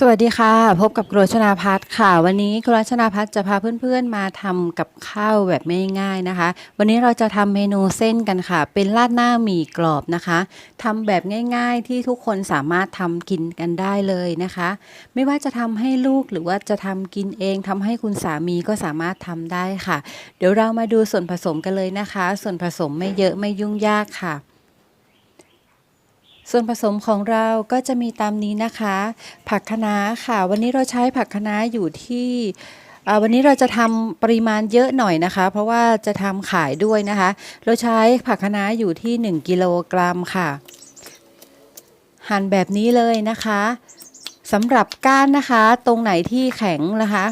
สวัสดีค่ะ พบกับกรชนาพัฒน์ค่ะ วันนี้กรชนาพัฒน์จะพาเพื่อนๆมาทำกับข้าวแบบง่ายๆนะคะ วันนี้เราจะทำเมนูเส้นกันค่ะ เป็นราดหน้าหมี่กรอบนะคะทำแบบง่ายๆที่ทุกคนสามารถทำกินกันได้เลยนะคะ ไม่ว่าจะทำให้ลูกหรือว่าจะทำกินเองทำให้คุณสามีก็สามารถทำได้ค่ะ เดี๋ยวเรามาดูส่วนผสมกันเลยนะคะ ส่วนผสมไม่เยอะไม่ยุ่งยากค่ะ ส่วนผสมของเราก็จะมีตามนี้นะคะ ผักคะน้าค่ะ วันนี้เราใช้ผักคะน้าอยู่ที่วันนี้เราจะทำปริมาณเยอะหน่อยนะคะ เพราะว่าจะทำขายด้วยนะคะ เราใช้ผักคะน้าอยู่ที่ 1 กิโลกรัมค่ะ หั่นแบบนี้เลยนะคะสำหรับก้านนะคะ ตรงไหนที่แข็งนะคะ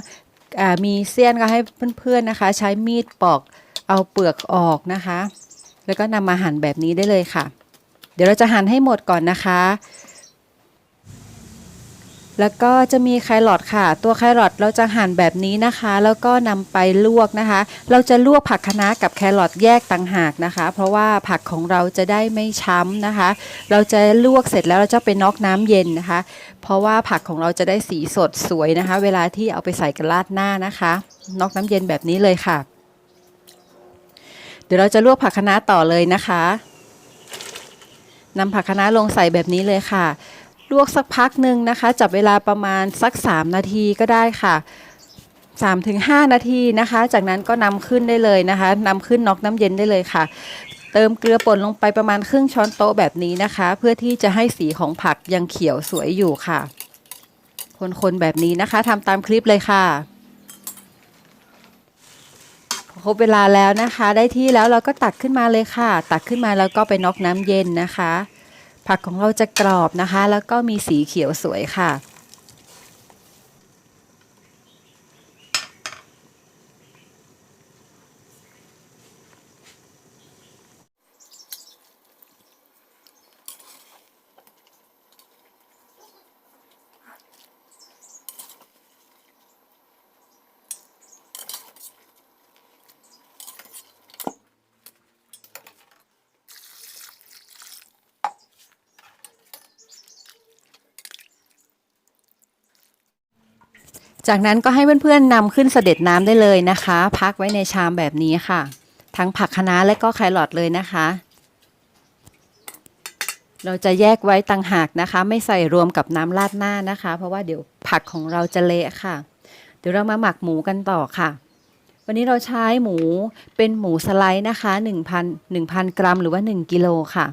มีเสี้ยนก็ให้เพื่อนๆนะคะ ใช้มีดปอกเอาเปลือกออกนะคะ แล้วก็นำมาหั่นแบบนี้ได้เลยค่ะ เดี๋ยวเราจะหั่นให้หมดก่อนนะคะ แล้วก็จะมีแครอทค่ะ ตัวแครอทเราจะหั่นแบบนี้นะคะ แล้วก็นำไปลวกนะคะ เราจะลวกผักคะน้ากับแครอทแยกต่างหากนะคะ เพราะว่าผักของเราจะได้ไม่ช้ำนะคะ เราจะลวกเสร็จแล้วเราจะไปน็อกน้ำเย็นนะคะ เพราะว่าผักของเราจะได้สีสดสวยนะคะ เวลาที่เอาไปใส่กับราดหน้านะคะน็อกน้ำเย็นแบบนี้เลยค่ะเดี๋ยวเราจะลวกผักคะน้าต่อเลยนะคะ นำผักคะน้าลงใส่แบบนี้เลยค่ะ ลวกสักพักหนึ่งนะคะ จับเวลาประมาณสัก 3 นาทีก็ได้ค่ะ 3-5 นาทีนะคะ จากนั้นก็นำขึ้นได้เลยนะคะนำขึ้นน็อกน้ำเย็นได้เลยค่ะ เติมเกลือป่นลงไปประมาณครึ่งช้อนโต๊ะแบบนี้นะคะ เพื่อที่จะให้สีของผักยังเขียวสวยอยู่ค่ะ คนๆแบบนี้นะคะทำตามคลิปเลยค่ะ ครบเวลาแล้วนะคะ ได้ที่แล้วเราก็ตักขึ้นมาเลยค่ะ ตักขึ้นมาแล้วก็ไปน็อกน้ำเย็นนะคะ ผักของเราจะกรอบนะคะ แล้วก็มีสีเขียวสวยค่ะ จากนั้นก็ให้เพื่อนๆนำขึ้นเสด็จน้ำได้เลยนะคะ พักไว้ในชามแบบนี้ค่ะ ทั้งผักคะน้าและก็แครอทเลยนะคะ เราจะแยกไว้ต่างหากนะคะ ไม่ใส่รวมกับน้ำราดหน้านะคะ เพราะว่าเดี๋ยวผักของเราจะเละค่ะ เดี๋ยวเรามาหมักหมูกันต่อค่ะ วันนี้เราใช้หมูเป็นหมูสไลด์นะคะ1,000 1,000 กรัมหรือว่า 1กิโลค่ะ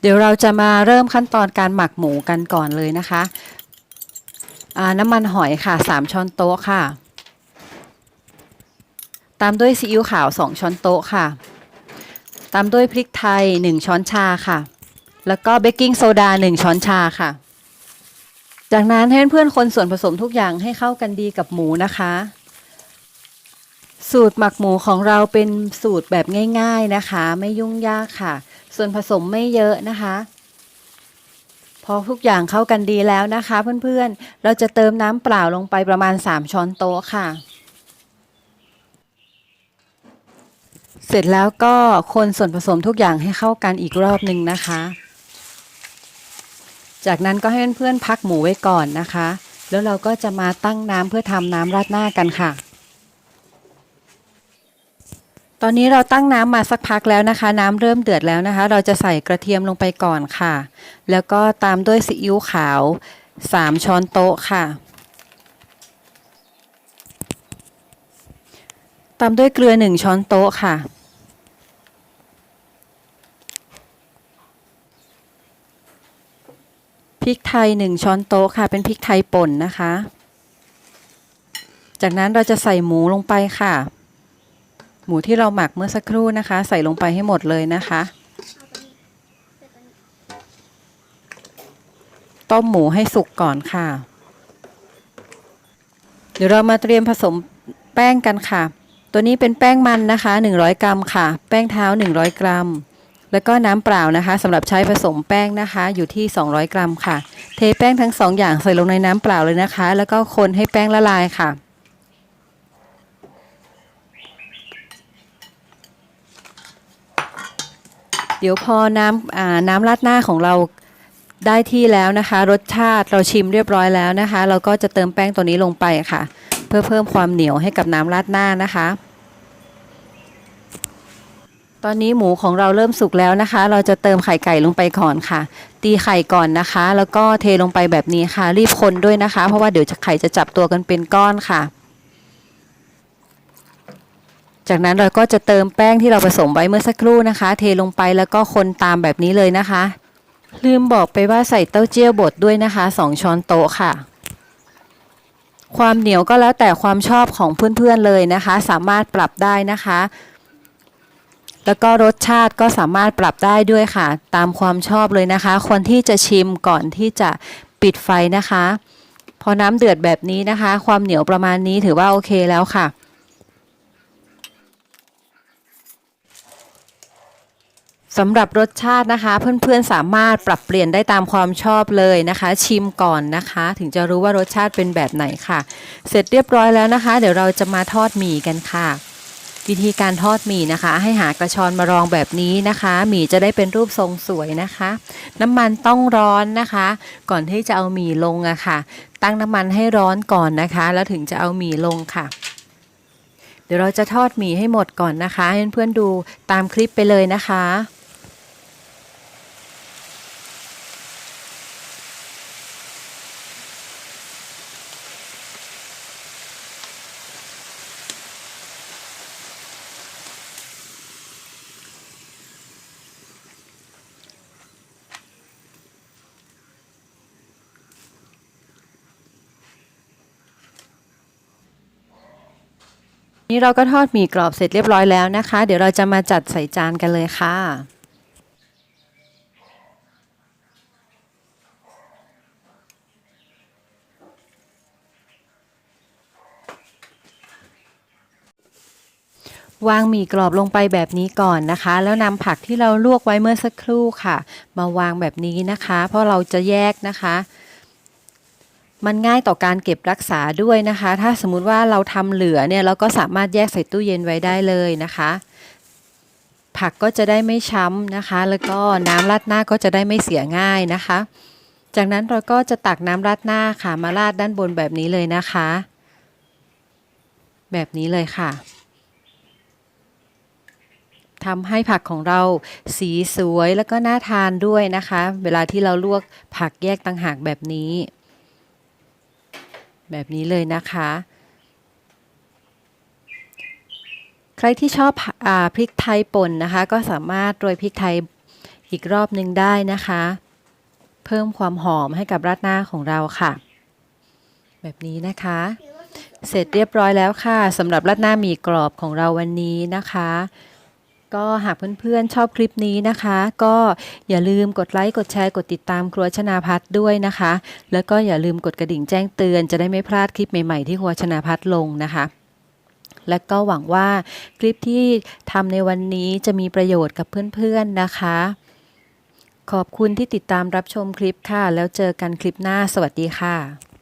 เดี๋ยวเราจะมาเริ่มขั้นตอนการหมักหมูกันก่อนเลยนะคะ น้ำมันหอยค่ะ 3 ช้อนโต๊ะค่ะ ตามด้วยซีอิ๊วขาว 2 ช้อนโต๊ะค่ะ ตามด้วยพริกไทย 1 ช้อนชาค่ะ แล้วก็เบกกิ้งโซดา 1 ช้อนชาค่ะ จากนั้นให้เพื่อนๆคนส่วนผสมทุกอย่างให้เข้ากันดีกับหมูนะคะ สูตรหมักหมูของเราเป็นสูตรแบบง่าย ๆนะคะ ไม่ยุ่งยากค่ะ ส่วนผสมไม่เยอะนะคะ พอทุกอย่างเข้ากันดีแล้วนะคะ เพื่อนๆ เราจะเติมน้ำเปล่าลงไปประมาณ 3 ช้อนโต๊ะค่ะ เสร็จแล้วก็คนส่วนผสมทุกอย่างให้เข้ากันอีกรอบหนึ่งนะคะ จากนั้นก็ให้เพื่อนๆพักหมูไว้ก่อนนะคะ แล้วเราก็จะมาตั้งน้ำเพื่อทำน้ำราดหน้ากันค่ะ ตอนนี้เราตั้งน้ำมาสักพักแล้วนะคะ น้ำเริ่มเดือดแล้วนะคะ เราจะใส่กระเทียมลงไปก่อนค่ะ แล้วก็ตามด้วยซีอิ๊วขาว 3 ช้อนโต๊ะค่ะ ตามด้วยเกลือ 1 ช้อนโต๊ะค่ะ พริกไทย 1 ช้อนโต๊ะค่ะ เป็นพริกไทยป่นนะคะ จากนั้นเราจะใส่หมูลงไปค่ะ หมูที่เราหมักเมื่อสักครู่นะคะ ใส่ลงไปให้หมดเลยนะคะ ต้มหมูให้สุกก่อนค่ะ เดี๋ยวเรามาเตรียมผสมแป้งกันค่ะ ตัวนี้เป็นแป้งมันนะคะ 100 กรัมค่ะ แป้งเท้า 100 กรัม แล้วก็น้ำเปล่านะคะสำหรับใช้ผสมแป้งนะคะ อยู่ที่ 200 กรัมค่ะ เทแป้งทั้งสองอย่างใส่ลงในน้ำเปล่าเลยนะคะ แล้วก็คนให้แป้งละลายค่ะ เดี๋ยวพอน้ำน้ำราดหน้าของเราได้ที่แล้วนะคะ รสชาติเราชิมเรียบร้อยแล้วนะคะ เราก็จะเติมแป้งตัวนี้ลงไปค่ะ เพื่อเพิ่มความเหนียวให้กับน้ำราดหน้านะคะ ตอนนี้หมูของเราเริ่มสุกแล้วนะคะ เราจะเติมไข่ไก่ลงไปก่อนค่ะ ตีไข่ก่อนนะคะ แล้วก็เทลงไปแบบนี้ค่ะ รีบคนด้วยนะคะ เพราะว่าเดี๋ยวไข่จะจับตัวกันเป็นก้อนค่ะ จากนั้นเราก็จะเติมแป้งที่เราผสมไว้เมื่อสักครู่นะคะ เทลงไปแล้วก็คนตามแบบนี้เลยนะคะ ลืมบอกไปว่าใส่เต้าเจี้ยวบดด้วยนะคะ 2 ช้อนโต๊ะค่ะ ความเหนียวก็แล้วแต่ความชอบของเพื่อนๆเลยนะคะ สามารถปรับได้นะคะ แล้วก็รสชาติก็สามารถปรับได้ด้วยค่ะ ตามความชอบเลยนะคะคนที่จะชิมก่อนที่จะปิดไฟนะคะ พอน้ำเดือดแบบนี้นะคะ ความเหนียวประมาณนี้ถือว่าโอเคแล้วค่ะ สำหรับรสชาตินะคะ เพื่อนๆสามารถปรับเปลี่ยนได้ตามความชอบเลยนะคะ ชิมก่อนนะคะ ถึงจะรู้ว่ารสชาติเป็นแบบไหนค่ะ เสร็จเรียบร้อยแล้วนะคะ เดี๋ยวเราจะมาทอดหมี่กันค่ะ วิธีการทอดหมี่นะคะ ให้หากระชอนมารองแบบนี้นะคะหมี่จะได้เป็นรูปทรงสวยนะคะ น้ำมันต้องร้อนนะคะ ก่อนที่จะเอาหมี่ลงอะค่ะ ตั้งน้ำมันให้ร้อนก่อนนะคะ แล้วถึงจะเอาหมี่ลงค่ะเดี๋ยวเราจะทอดหมี่ให้หมดก่อนนะคะให้เพื่อนๆดูตามคลิปไปเลยนะคะ นี่เราก็ทอดหมี่กรอบเสร็จเรียบร้อยแล้วนะคะ เดี๋ยวเราจะมาจัดใส่จานกันเลยค่ะวางหมี่กรอบลงไปแบบนี้ก่อนนะคะ แล้วนำผักที่เราลวกไว้เมื่อสักครู่ค่ะ มาวางแบบนี้นะคะ เพราะเราจะแยกนะคะ มันง่ายต่อการเก็บรักษาด้วยนะคะ ถ้าสมมุติว่าเราทำเหลือเนี่ยเราก็สามารถแยกใส่ตู้เย็นไว้ได้เลยนะคะ ผักก็จะได้ไม่ช้ำนะคะ แล้วก็น้ำราดหน้าก็จะได้ไม่เสียง่ายนะคะ จากนั้นเราก็จะตักน้ำราดหน้าค่ะมาราดด้านบนแบบนี้เลยนะคะ แบบนี้เลยค่ะทำให้ผักของเราสีสวยแล้วก็น่าทานด้วยนะคะ เวลาที่เราลวกผักแยกต่างหากแบบนี้ แบบนี้เลยนะคะ ใครที่ชอบอพริกไทยป่นนะคะ ก็สามารถโรยพริกไทยอีกรอบหนึ่งได้นะคะ เพิ่มความหอมให้กับราดหน้าของเราค่ะ แบบนี้นะคะ เสร็จเรียบร้อยแล้วค่ะสำหรับราดหน้าหมี่กรอบของเราวันนี้นะคะ ก็หากเพื่อนๆชอบคลิปนี้นะคะ ก็อย่าลืมกดไลค์กดแชร์กดติดตามครัวชนาพัฒน์ด้วยนะคะ แล้วก็อย่าลืมกดกระดิ่งแจ้งเตือนจะได้ไม่พลาดคลิปใหม่ๆที่ครัวชนาพัฒน์ลงนะคะ และก็หวังว่าคลิปที่ทำในวันนี้จะมีประโยชน์กับเพื่อนๆนะคะ ขอบคุณที่ติดตามรับชมคลิปค่ะ แล้วเจอกันคลิปหน้าสวัสดีค่ะ